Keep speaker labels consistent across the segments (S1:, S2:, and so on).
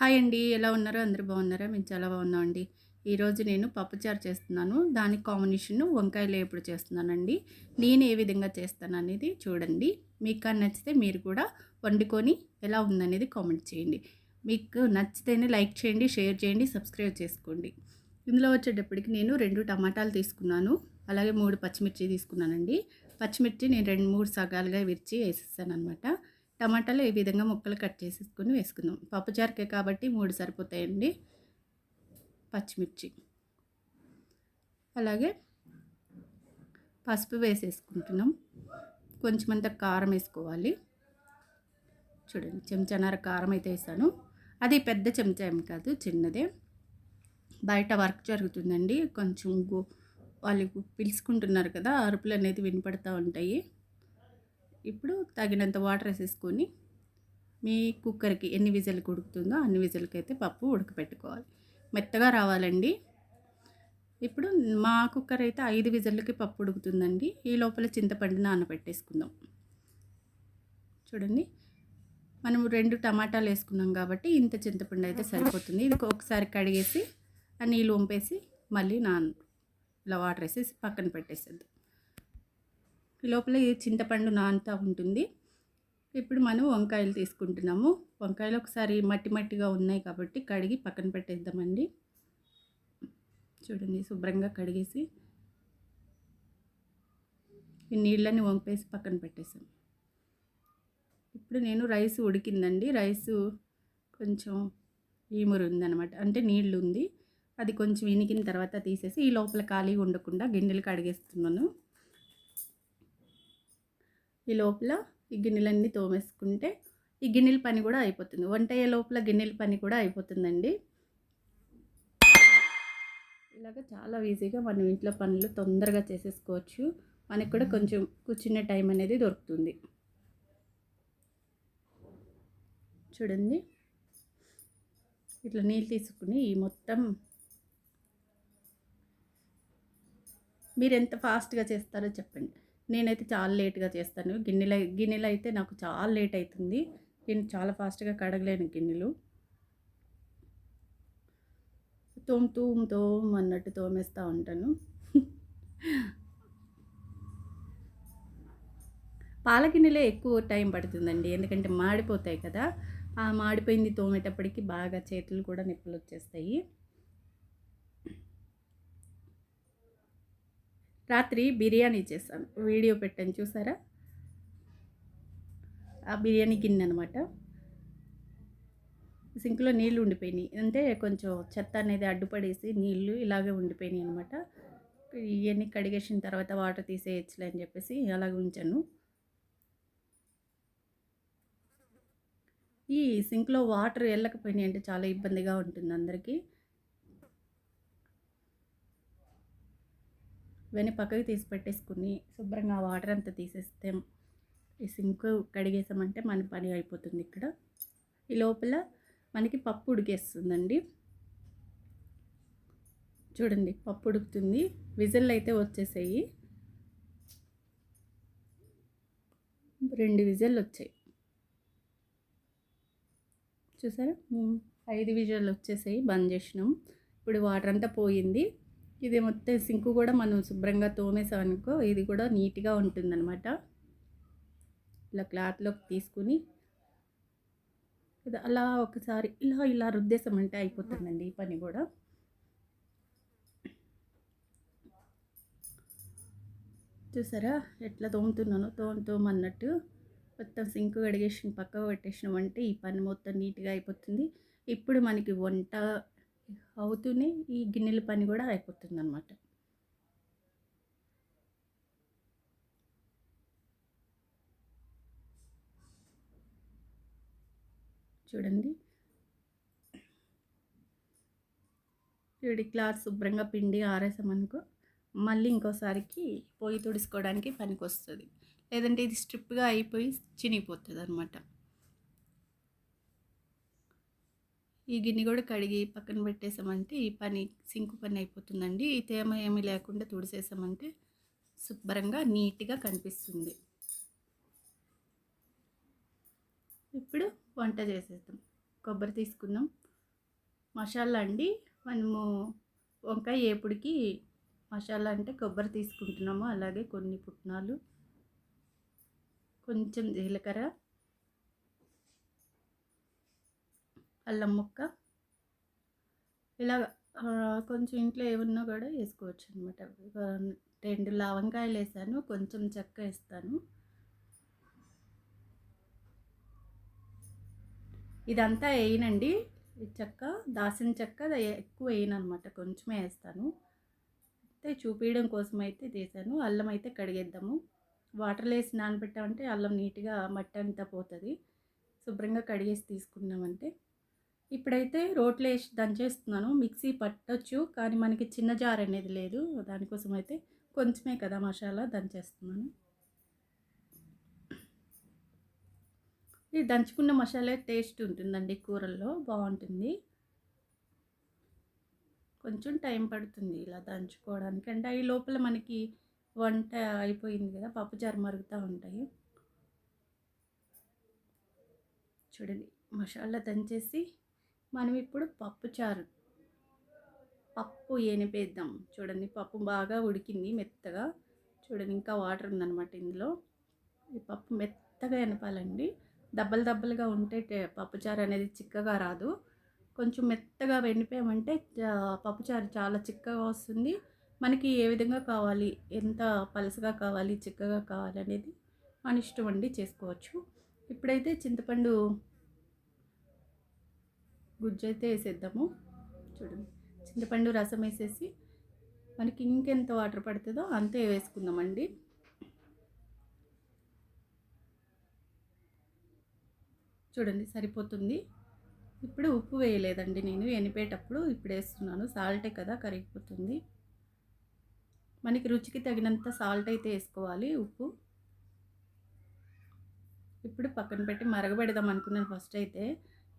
S1: Hi అండి ఎలా ఉన్నారో అందరూ బాగున్నారా? మేము చాలా బాగున్నాం అండి ఈరోజు నేను పప్పుచారు చేస్తున్నాను. దానికి కాంబినేషన్ వంకాయలు ఎప్పుడు చేస్తున్నానండి. నేను ఏ విధంగా చేస్తాను అనేది చూడండి. మీకు నచ్చితే మీరు కూడా వండుకొని ఎలా ఉందనేది కామెంట్ చేయండి. మీకు నచ్చితేనే లైక్ చేయండి షేర్ చేయండి సబ్స్క్రైబ్ చేసుకోండి. ఇందులో వచ్చేటప్పటికి నేను రెండు టమాటాలు తీసుకున్నాను. అలాగే మూడు పచ్చిమిర్చి తీసుకున్నానండి. పచ్చిమిర్చి నేను రెండు మూడు సగాలుగా విరిచి వేసేసాను అనమాట టమాటాలు ఈ విధంగా ముక్కలు కట్ చేసేసుకొని వేసుకుందాం. పప్పుచారకే కాబట్టి మూడు సరిపోతాయండి. పచ్చిమిర్చి. అలాగే పసుపు వేసేసుకుంటున్నాం. కొంచెం అంత కారం వేసుకోవాలి. చూడండి చెంచానర కారం అయితే వేసాను. అది పెద్ద చెంచా ఏం కాదు చిన్నదే. బయట వర్క్ జరుగుతుందండి. కొంచెం వాళ్ళు పిలుచుకుంటున్నారు కదా అరుపులు అనేది వినపడతా ఉంటాయి. ఇప్పుడు తగినంత వాటర్ వేసేసుకొని మీ కుక్కర్కి ఎన్ని విజల్కి ఉడుకుతుందో అన్ని విజల్కి అయితే పప్పు ఉడకపెట్టుకోవాలి. మెత్తగా రావాలండి. ఇప్పుడు మా కుక్కర్ అయితే ఐదు విజలకి పప్పు ఉడుకుతుందండి. ఈ లోపల చింతపండు నానబెట్టేసుకుందాం. చూడండి. మనం రెండు టమాటాలు వేసుకున్నాం కాబట్టి ఇంత చింతపండు అయితే సరిపోతుంది. ఇది ఒకసారి కడిగేసి ఆ నీళ్ళు వంపేసి మళ్ళీ నాన్ ఇలా వాటర్ వేసేసి పక్కన పెట్టేసేద్దాం. లోపల ఈ చింతపండు నానుతూ ఉంటుంది. ఇప్పుడు మనం వంకాయలు తీసుకుంటున్నాము. వంకాయలు ఒకసారి మట్టి మట్టిగా ఉన్నాయి కాబట్టి కడిగి పక్కన పెట్టేద్దామండి. చూడండి శుభ్రంగా కడిగేసి ఈ నీళ్ళని వంపేసి పక్కన పెట్టేసాం. ఇప్పుడు నేను రైస్ ఉడికిందండి. రైసు కొంచెం ఈమురు ఉందనమాట అంటే నీళ్ళు ఉంది. అది కొంచెం ఇనికిన తర్వాత తీసేసి ఈ లోపల ఖాళీ ఉండకుండా గిన్నెలు కడిగేస్తున్నాను. ఈ లోపల ఈ గిన్నెలన్నీ తోమేసుకుంటే ఈ గిన్నెల పని కూడా అయిపోతుంది. వంట అయ్యే లోపల గిన్నెల పని కూడా అయిపోతుందండి. ఇలాగ చాలా ఈజీగా మనం ఇంట్లో పనులు తొందరగా చేసేసుకోవచ్చు. మనకి కూడా కొంచెం కూర్చునే టైం అనేది దొరుకుతుంది. చూడండి. ఇట్లా నీళ్ళు తీసుకుని ఈ మొత్తం మీరు ఎంత ఫాస్ట్గా చేస్తారో చెప్పండి. నేనైతే చాలా లేట్గా చేస్తాను. గిన్నెల గిన్నెలు అయితే నాకు చాలా లేట్ అవుతుంది నేను చాలా ఫాస్ట్గా కడగలేను గిన్నెలు. తోమ్ తూమ్ తోమ్ అన్నట్టు తోమేస్తూ ఉంటాను. పాల గిన్నెలే ఎక్కువ టైం పడుతుందండి. ఎందుకంటే మాడిపోతాయి కదా. ఆ మాడిపోయింది తోమేటప్పటికి బాగా చేతులు కూడా నొప్పులు వచ్చేస్తాయి రాత్రి బిర్యానీ చేశాను. వీడియో పెట్టాను చూసారా? ఆ బిర్యానీ గిన్నె అనమాట సింక్లో నీళ్ళు ఉండిపోయినాయి. అంటే కొంచెం చెత్త అనేది అడ్డుపడేసి నీళ్ళు ఇలాగే ఉండిపోయినాయి అనమాట ఇవన్నీ కడిగేసిన తర్వాత వాటర్ తీసేయచ్చులే అని చెప్పేసి అలాగే ఉంచాను. ఈ సింక్లో వాటర్ వెళ్ళకపోయినాయి అంటే చాలా ఇబ్బందిగా ఉంటుంది అందరికీ. ఇవన్నీ పక్కకి తీసి పెట్టేసుకుని శుభ్రంగా వాటర్ అంతా తీసేస్తే ఈ సింక్ కడిగేసామంటే మన పని అయిపోతుంది ఇక్కడ. ఈ లోపల మనకి పప్పు ఉడికేస్తుందండి. చూడండి పప్పు ఉడుకుతుంది. విజిల్ అయితే వచ్చేసాయి. రెండు విజిల్ వచ్చాయి. చూసారా? ఐదు విజిల్ వచ్చేసాయి. బంద్ చేసినాం. ఇప్పుడు వాటర్ అంతా పోయింది. ఇది మొత్తం సింకు కూడా మనం శుభ్రంగా తోమేసామనుకో ఇది కూడా నీట్గా ఉంటుందన్నమాట. ఇలా క్లాత్లోకి తీసుకుని ఇది అలా ఒకసారి ఇలా ఇలా రుద్దేశామంటే అయిపోతుందండి ఈ పని కూడా. చూసారా ఎట్లా తోముతున్నాను? తోమ తోమన్నట్టు మొత్తం సింకు కడిగేసిన పక్క పెట్టేసినామంటే ఈ పని మొత్తం నీట్గా అయిపోతుంది. ఇప్పుడు మనకి వంట అవుతూనే ఈ గిన్నెల పని కూడా అయిపోతుంది అనమాట చూడండి చూడి క్లాత్ శుభ్రంగా పిండి ఆరేసామనుకో మళ్ళీ ఇంకోసారికి పొయ్యి తుడుచుకోవడానికి పనికి వస్తుంది లేదంటే ఇది స్ట్రిప్గా అయిపోయి చినిగిపోతుంది అనమాట ఈ గిన్నె కూడా కడిగి పక్కన పెట్టేసామంటే ఈ పని సింకు పని అయిపోతుందండి. ఈ తేమ ఏమీ లేకుండా తుడిసేసామంటే శుభ్రంగా నీట్గా కనిపిస్తుంది. ఇప్పుడు వంట చేసేద్దాం. కొబ్బరి తీసుకున్నాం మసాలా అండి. మనము వంకాయ ఏపుడికి మసాలా అంటే కొబ్బరి తీసుకుంటున్నాము. అలాగే కొన్ని పుట్నాలు కొంచెం జీలకర్ర అల్లం ముక్క. ఇలా కొంచెం ఇంట్లో ఏమున్నా కూడా వేసుకోవచ్చు అనమాట రెండు లవంగాయలు వేసాను కొంచెం చెక్క వేస్తాను. ఇదంతా వేయనండి. చెక్క దాసిన చెక్క ఎక్కువ వేయను అనమాట కొంచెమే వేస్తాను. అయితే చూపించడం కోసం అయితే తీసాను. అల్లం అయితే కడిగేద్దాము. వాటర్లో వేసి నానబెట్టామంటే అల్లం నీట్గా మట్టి అంతా పోతుంది. శుభ్రంగా కడిగేసి తీసుకున్నామంటే ఇప్పుడైతే రోట్లో వేసి దంచేస్తున్నాను. మిక్సీ పట్టొచ్చు కానీ మనకి చిన్న జార్ అనేది లేదు. దానికోసం అయితే కొంచెమే కదా మసాలా దంచేస్తున్నాను. ఇది దంచుకున్న మసాలా టేస్ట్ ఉంటుందండి కూరల్లో బాగుంటుంది. కొంచెం టైం పడుతుంది ఇలా దంచుకోవడానికి. అంటే ఈ లోపల మనకి వంట అయిపోయింది కదా పప్పుచారు మరుగుతూ ఉంటాయి. చూడండి మసాలా దంచేసి మనం ఇప్పుడు పప్పుచారు పప్పు ఏనిపేద్దాం. చూడండి పప్పు బాగా ఉడికింది మెత్తగా. చూడండి ఇంకా వాటర్ ఉందన్నమాట ఇందులో. ఈ పప్పు మెత్తగా ఎనపాలండి. దబ్బలు దబ్బలుగా ఉంటే పప్పుచారు అనేది చిక్కగా రాదు. కొంచెం మెత్తగా వెండిపోయామంటే పప్పుచారు చాలా చిక్కగా వస్తుంది. మనకి ఏ విధంగా కావాలి ఎంత పలసగా కావాలి చిక్కగా కావాలి అనేది మన ఇష్టం అండి చేసుకోవచ్చు. ఇప్పుడైతే చింతపండు గుజ్జు అయితే వేసేద్దాము. చూడండి చింతపండు రసం వేసేసి మనకి ఇంకెంత వాటర్ పడుతుందో అంతే వేసుకుందామండి. చూడండి సరిపోతుంది. ఇప్పుడు ఉప్పు వేయలేదండి నేను ఎనిపేటప్పుడు ఇప్పుడు వేస్తున్నాను. సాల్టే కదా కరిగిపోతుంది. మనకి రుచికి తగినంత సాల్ట్ అయితే వేసుకోవాలి ఉప్పు. ఇప్పుడు పక్కన పెట్టి మరగబెడదాం అనుకున్నాను ఫస్ట్ అయితే.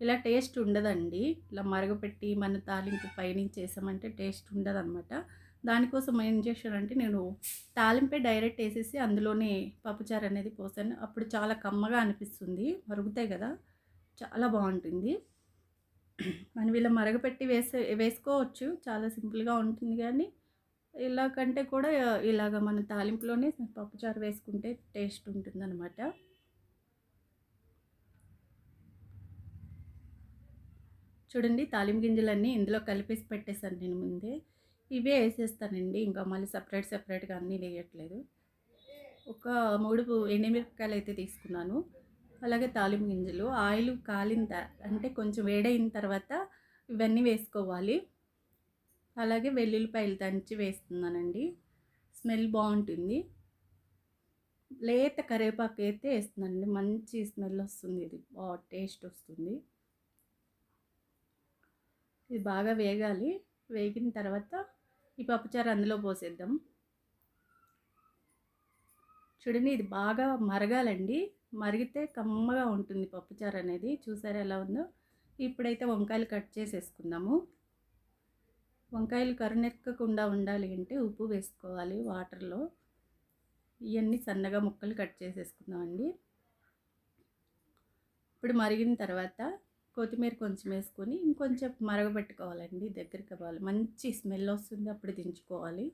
S1: ఇలా టేస్ట్ ఉండదండి. ఇలా మరగపెట్టి మన తాలింపు పైనుంచి చేసామంటే టేస్ట్ ఉండదన్నమాట దానికోసం ఏం చేశానంటే నేను తాలింపే డైరెక్ట్ వేసేసి అందులోనే పప్పుచారు అనేది పోసాను. అప్పుడు చాలా కమ్మగా అనిపిస్తుంది. మరుగుతాయి కదా చాలా బాగుంటుంది. మనం ఇలా మరగపెట్టి వేసే వేసుకోవచ్చు. చాలా సింపుల్గా ఉంటుంది కానీ ఇలా కంటే కూడా ఇలాగ మన తాలింపులోనే పప్పుచారు వేసుకుంటే టేస్ట్ ఉంటుందన్నమాట చూడండి తాలిం గింజలన్నీ ఇందులో కలిపేసి పెట్టేశాను నేను ముందే. ఇవే వేసేస్తానండి. ఇంకా మళ్ళీ సపరేట్ సపరేట్గా అన్నీ వేయట్లేదు. ఒక మూడు ఎండుమిరపకాయలు అయితే తీసుకున్నాను. అలాగే తాలింపు గింజలు ఆయిల్ కాలిన అంటే కొంచెం వేడైన తర్వాత ఇవన్నీ వేసుకోవాలి. అలాగే వెల్లుల్లిపాయలు దంచి వేస్తున్నానండి. స్మెల్ బాగుంటుంది. లేత కరివేపాకు అయితే వేస్తున్నానండి. మంచి స్మెల్ వస్తుంది ఇది. బాగా టేస్ట్ వస్తుంది. ఇది బాగా వేగాలి. వేగిన తర్వాత ఈ పప్పుచారు అందులో పోసేద్దాం. చూడండి ఇది బాగా మరగాలండి. మరిగితే కమ్మగా ఉంటుంది పప్పుచారు అనేది. చూసారా ఎలా ఉందో? ఇప్పుడైతే వంకాయలు కట్ చేసేసుకుందాము. వంకాయలు కరునెక్కకుండా ఉండాలి అంటే ఉప్పు వేసుకోవాలి వాటర్లో. ఇవన్నీ సన్నగా ముక్కలు కట్ చేసేసుకుందామండి. ఇప్పుడు మరిగిన తర్వాత కొత్తిమీర కొంచెం వేసుకొని ఇంకొంచెం మరగబెట్టుకోవాలండి దగ్గరికి అవ్వాలి మంచి స్మెల్ వస్తుంది అప్పుడు దించుకోవాలి.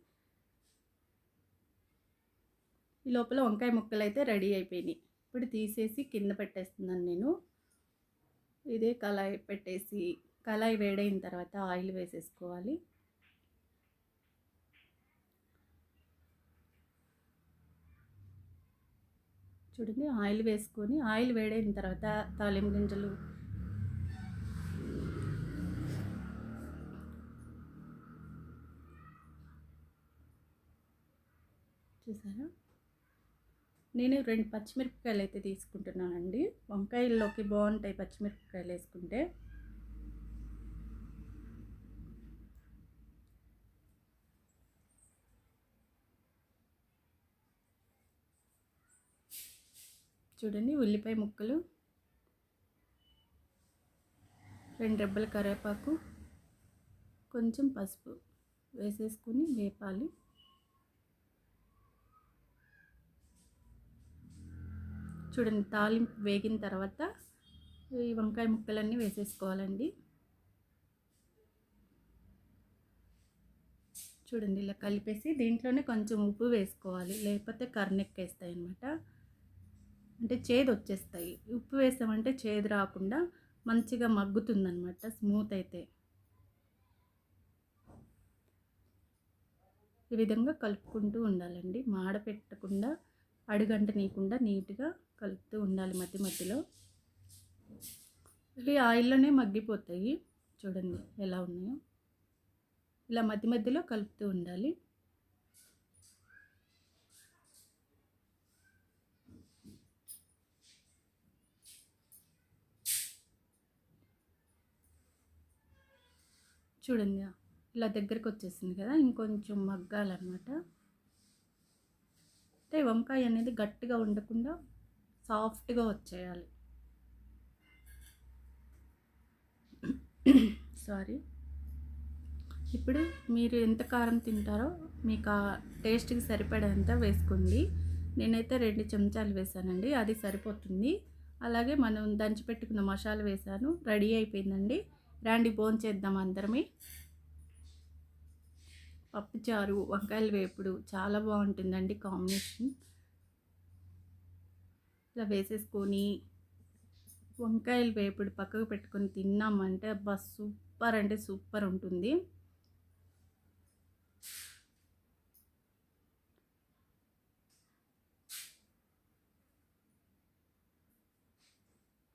S1: ఈ లోపల వంకాయ ముక్కలు అయితే రెడీ అయిపోయినాయి. ఇప్పుడు తీసేసి కింద పెట్టేస్తున్నాను నేను. ఇదే కళాయి పెట్టేసి కళాయి వేడైన తర్వాత ఆయిల్ వేసేసుకోవాలి. చూడండి ఆయిల్ వేసుకొని ఆయిల్ వేడైన తర్వాత తాలింపు గింజలు చూసారా? నేను రెండు పచ్చిమిరపకాయలు అయితే తీసుకుంటున్నానండి. వంకాయల్లోకి బాగుంటాయి పచ్చిమిరపకాయలు వేసుకుంటే. చూడండి ఉల్లిపాయ ముక్కలు. రెండు రెబ్బల కరివేపాకు. కొంచెం పసుపు వేసేసుకుని వేపాలి. చూడండి తాలింపు వేగిన తర్వాత ఈ వంకాయ ముక్కలన్నీ వేసేసుకోవాలండి. చూడండి ఇలా కలిపేసి దీంట్లోనే కొంచెం ఉప్పు వేసుకోవాలి. లేకపోతే కర్నెక్కేస్తాయి అనమాట అంటే చేదు వచ్చేస్తాయి ఉప్పు వేసామంటే చేదు రాకుండా మంచిగా మగ్గుతుందనమాట స్మూత్ అయితే. ఈ విధంగా కలుపుకుంటూ ఉండాలండి. మాడ పెట్టకుండా అడుగంట నీకుండా నీట్గా కలుపుతూ ఉండాలి మధ్య మధ్యలో. ఇవి ఆయిల్లోనే మగ్గిపోతాయి. చూడండి ఎలా ఉన్నాయో. ఇలా మధ్య మధ్యలో కలుపుతూ ఉండాలి. చూడండి ఇలా దగ్గరకు వచ్చేసింది కదా ఇంకొంచెం మగ్గాలన్నమాట. అంటే వంకాయ అనేది గట్టిగా ఉండకుండా సాఫ్ట్గా వచ్చేయాలి. సారీ. ఇప్పుడు మీరు ఎంత కారం తింటారో మీకు ఆ టేస్ట్కి సరిపడేంత వేసుకోండి. నేనైతే రెండు చెంచాలు వేసానండి అది సరిపోతుంది. అలాగే మనం దంచి పెట్టుకున్న మసాలా వేసాను రెడీ అయిపోయిందండి. రాండి బోన్ చేద్దాం అందరమే. పప్పుచారు వంకాయల వేపుడు చాలా బాగుంటుందండి కాంబినేషన్. ఇలా వేసేసుకొని వంకాయలు వేపుడు పక్కకు పెట్టుకొని తిన్నామంటే అబ్బా సూపర్ అంటే సూపర్ ఉంటుంది.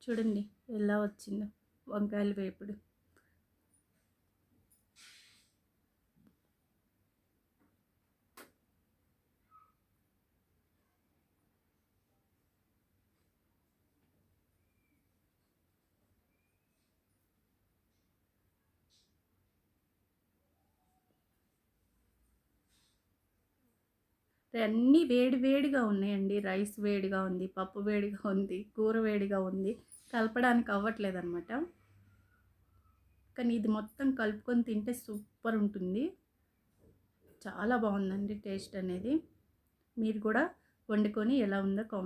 S1: చూడండి ఎలా వచ్చిందో వంకాయల వేపుడు. అన్నీ వేడి వేడిగా ఉన్నాయండి. రైస్ వేడిగా ఉంది పప్పు వేడిగా ఉంది కూర వేడిగా ఉంది. కలపడానికి అవ్వట్లేదు అనమాట కానీ ఇది మొత్తం కలుపుకొని తింటే సూపర్ ఉంటుంది. చాలా బాగుందండి టేస్ట్ అనేది. మీరు కూడా వండుకొని ఎలా ఉందో కామెంట్